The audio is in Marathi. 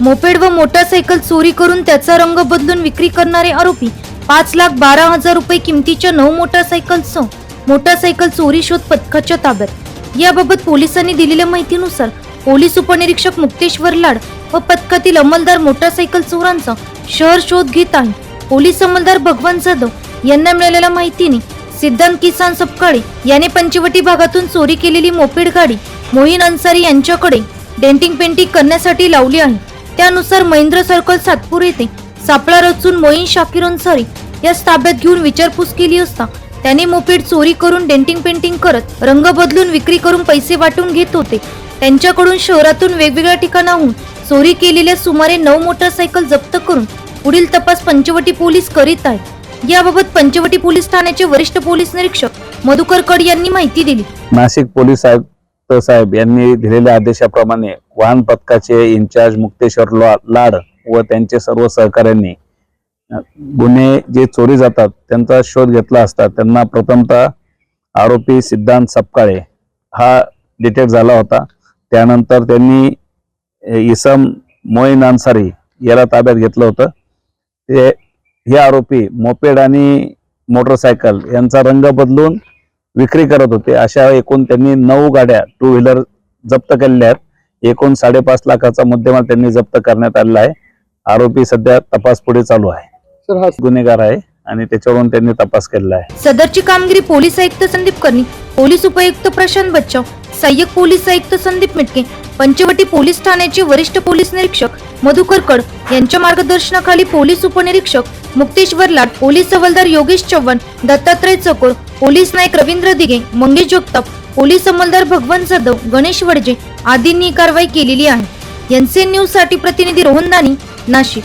मोपेड व मोटारसायकल चोरी करून त्याचा रंग बदलून विक्री करणारे आरोपी पाच लाख बारा हजार रुपये किमतीच्या नऊ मोटारसायकलसह मोटारसायकल चोरी शोध पथकाच्या ताब्यात. याबाबत पोलिसांनी दिलेल्या माहितीनुसार पोलीस उपनिरीक्षक मुक्तेश्वर लाड व पथकातील अंमलदार मोटारसायकल चोरांचा शहर शोध घेत आहे. पोलीस अंमलदार भगवान जाधव यांना मिळालेल्या माहितीने सिद्धांत किसान सपकाळे याने पंचवटी भागातून चोरी केलेली मोपेड गाडी मोहीन अन्सारी यांच्याकडे डेंटिंग पेंटिंग करण्यासाठी लावली आहे. त्यानुसार महेंद्र सर्कल सातपूर येथे सापळा रचून मोईन शाकीर अन्सारी यास ताब्यात घेऊन विचारपूस केली असता त्याने मोपेड चोरी करून डेंटिंग पेंटिंग करत रंग बदलून विक्री करून पैसे वाटून घेत होते. त्यांच्याकडून शहरातून वेगवेगळ्या ठिकाणाहून चोरी केलेल्या सुमारे नऊ मोटरसायकल जप्त करून पुढील तपास पंचवटी पोलीस करीत आहेत. याबाबत पंचवटी पोलीस ठाण्याचे वरिष्ठ पोलीस निरीक्षक मधुकर कड यांनी माहिती दिली. नाशिक पोलीस आयुक्त साहेब यांनी दिलेल्या आदेशाप्रमाणे वाहन पथकाचे इन्चार्ज मुक्तेश्वर लाड व त्यांचे सर्व सहकाऱ्यांनी गुन्हे जे चोरी जातात त्यांचा शोध घेतला असता त्यांना प्रथमतः आरोपी सिद्धांत सपकाळे हा डिटेक्ट झाला होता. त्यानंतर त्यांनी इसम मोईन अन्सारी याला ताब्यात घेतलं होतं. ते हे आरोपी मोपेड आणि मोटरसायकल यांचा रंग बदलून विक्री करत होते. अशा एकूण त्यांनी नऊ गाड्या टू व्हीलर जप्त केलेल्या आहेत. एकूण साडेपाच लाखाचा मुद्देमाल त्यांनी जप्त करण्यात आलेला आहे. आरोपी सध्या तपास पुढे चालू आहे. सर हा गुन्हेगार आहे आणि त्याच्यावरून त्यांनी तपास केलेला आहे. सदरची कामगिरी पोलीस आयुक्त संदीप कर्णी पोलीस उपायुक्त प्रशांत बच्चाव सहाय्यक पोलीस आयुक्त संदीप मिटके पंचवटी पोलीस ठाण्याचे वरिष्ठ पोलीस निरीक्षक मधुकरकड यांच्या मार्गदर्शनाखाली पोलीस उपनिरीक्षक मुक्तेश्वर लाट पोलीस हवालदार योगेश चव्हाण दत्तात्रय चकोर पोलीस नायक रवींद्र दिघे मंगेश जगताप पोलीस अंमलदार भगवान जाधव गणेश वडजे आदींनी कारवाई केलेली आहे. एनसीएन न्यूजसाठी प्रतिनिधी रोहन दानी नाशिक.